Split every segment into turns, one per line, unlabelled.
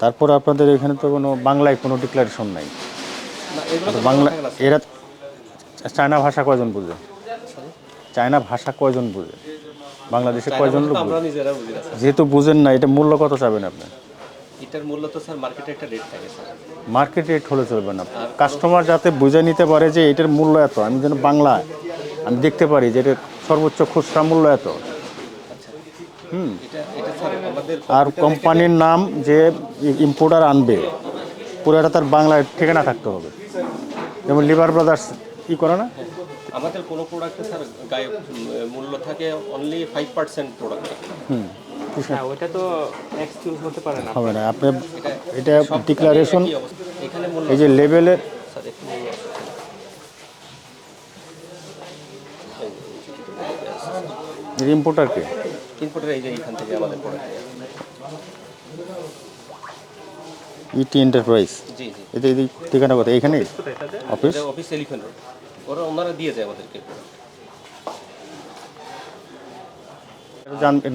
তারপর আপনাদের এখানে তো কোনো বাংলায় কোনো ডিক্লারেশন নাই। বাংলা। এরা চায়না ভাষা কয়জন বুঝে? চায়না ভাষা কয়জন বুঝে? বাংলাদেশে কয়জন লোক যেহেতু বুঝেন না এটা মূল্য কত চাবেন আপনি?
এটার মূল্য তো স্যার মার্কেটে একটা রেট থাকে স্যার।
মার্কেট রেট হলে চলবে না। কাস্টমার যাতে বুঝে নিতে পারে যে এটার মূল্য এত আমি যেন বাংলা আমি দেখতে পারি যে এটার সর্বোচ্চ খুচরা মূল্য এত। হুম। আর কোম্পানির নাম যে ইম্পোর্টার আনবে পুরোটা তার বাংলায় ঠিকানা থাকতে হবে। যেমন লিভার ব্রাদার্স ই করে না?
আমাদের কোনো প্রোডাক্টে স্যার গায়ে মূল্য থাকে only five percent product
hmm.
না ওইটা তো এক্সকিউজ হতে পারে না।
হবে না আপনি এটা ডিক্লারেশন এই যে। ইম্পোর্টারকে
ইনপুটের এই যে এখান থেকে আমাদের প্রোডাক্ট
ইটি এন্টারপ্রাইজ
জি জি।
এটা এই ঠিকানা কথা এখানে? অফিস
অফিস এলিফেন্ট রোড ওরা ওনারা দিয়ে যায় আমাদেরকে।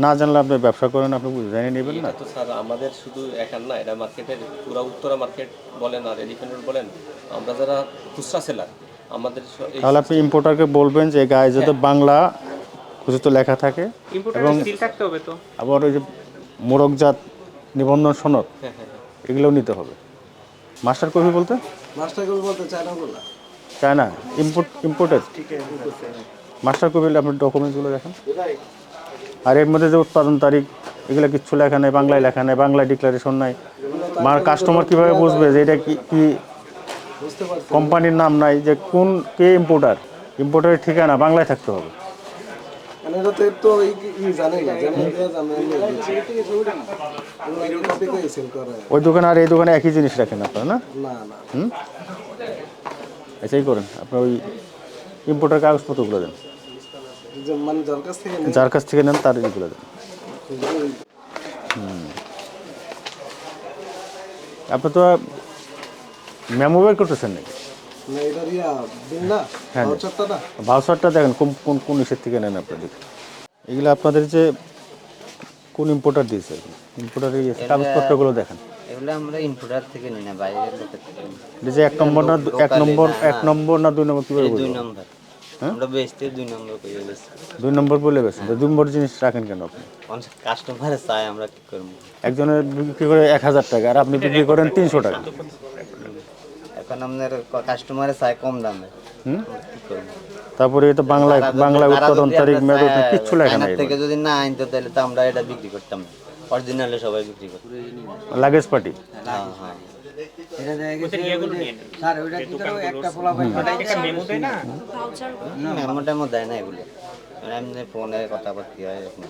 না জানলে আপনি ব্যবসা করেন আপনি নেবেন না?
তো স্যার আমাদের শুধু একার না এটা মার্কেটের পুরো উত্তরা মার্কেট বলেন আর এলিফেন্ট রোড বলেন আমরা যারা খুচরা সেলার আমাদের
তাহলে আপনি ইম্পোর্টারকে বলবেন যে গায়ে যাতে বাংলা খুঁজে লাখা থাকে
স্কিল থাকতে হবে তো।
আবার ওই যে মোরকজাত নিবন্ধন সনদ
হ্যাঁ হ্যাঁ হ্যাঁ।
এগুলোও নিতে হবে। মাস্টার কপি বলতে?
মাস্টার কবি বলতে চায় না বলা
চায় ইম্পোর্ট ইম্পোর্টেড মাস্টার কপি আপনার ডকুমেন্টসগুলো দেখেন। আর এর মধ্যে যে উৎপাদন তারিখ এগুলো কিচ্ছু লেখা নেই বাংলায় লেখা নেই বাংলায় ডিক্লারেশন নাই। মার কাস্টমার কীভাবে বুঝবে যে এটা কি কি কোম্পানির নাম নাই যে কোন কে ইম্পোর্টার ইম্পোর্টারের ঠিকানা বাংলায় থাকতে হবে।
মানে এটা তো জানে না
ওই দোকানে আর এই দোকানে একই জিনিস রাখেন আপনারা না?
না না।
হুম? এটাই করেন আপনার ওই ইম্পোর্টার কাগজপত্রগুলো দেন।
মানে যার কাছ থেকে
নেন। তার এগুলো দেন। আপনি তো মেমো বের করতেছেন নাকি? হ্যাঁ।
ভাউচারটা
দেখেন কোন কোন কোন ইসের থেকে নেন আপনাদের এগুলো আপনাদের যে কোন ইম্পোর্টার দিয়েছে? ইম্পোর্টারের কাগজপত্রগুলো দেখেন।
এগুলো আমরা ইনপুটার থেকে নিই না বাইরের লোকের থেকে।
যে এক নম্বর না এক নম্বর এক নম্বর না দুই নম্বর কীভাবে
দুই নম্বর। আমরা বেচতে দুই নম্বর করে বেচি
দুই নম্বর বলে গেছেন দুই নম্বর জিনিস রাখেন কেন আপনি?
কাস্টমারে চাই আমরা কি করব?
একজনের বিক্রি করে এক হাজার টাকা আর আপনি বিক্রি করেন তিনশো টাকা।
এখন আপনার কাস্টমারে চাই কম দামে।
তারপরে এটা
তারা
উৎপাদন তারিখ মেয়াদ
চায়,
লেখা নাই
থেকে যদি না আনতো তাহলে তো আমরা এটা বিক্রি করতাম না। অরিজিনালে সবাই বিক্রি করে
লাগেজ পার্টি?
হ্যাঁ হ্যাঁ। মেমো টেমো দেয় না এগুলো। এমনি ফোনে কথাবার্তা হয় এরকম।